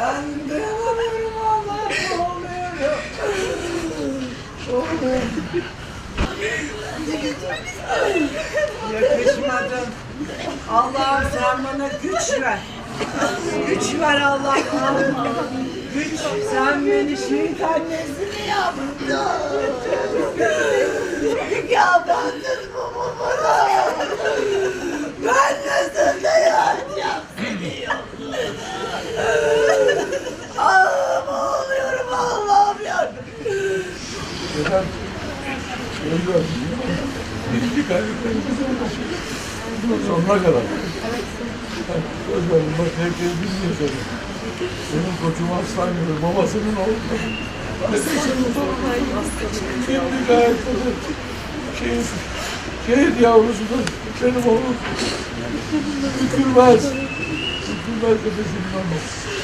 Ben dayanamıyorum Allah'ım oluyorum. Yakışmadın. Allah'ım sen bana güç ver. Güç ver Allah'ım. Güç. Sen beni şehit annesi mi yaptın? Efendim, öldü. Bitti kaybetlerimiz Sonuna kadar. Söz verdim, bak herkes bilmiyor seni. Benim koçum hastanede, babasının oğlu. Şimdi gayet. Şehit, şehit yavrusu da benim oğlum. Bükülmez. Bükülmez dedesinin oğlu.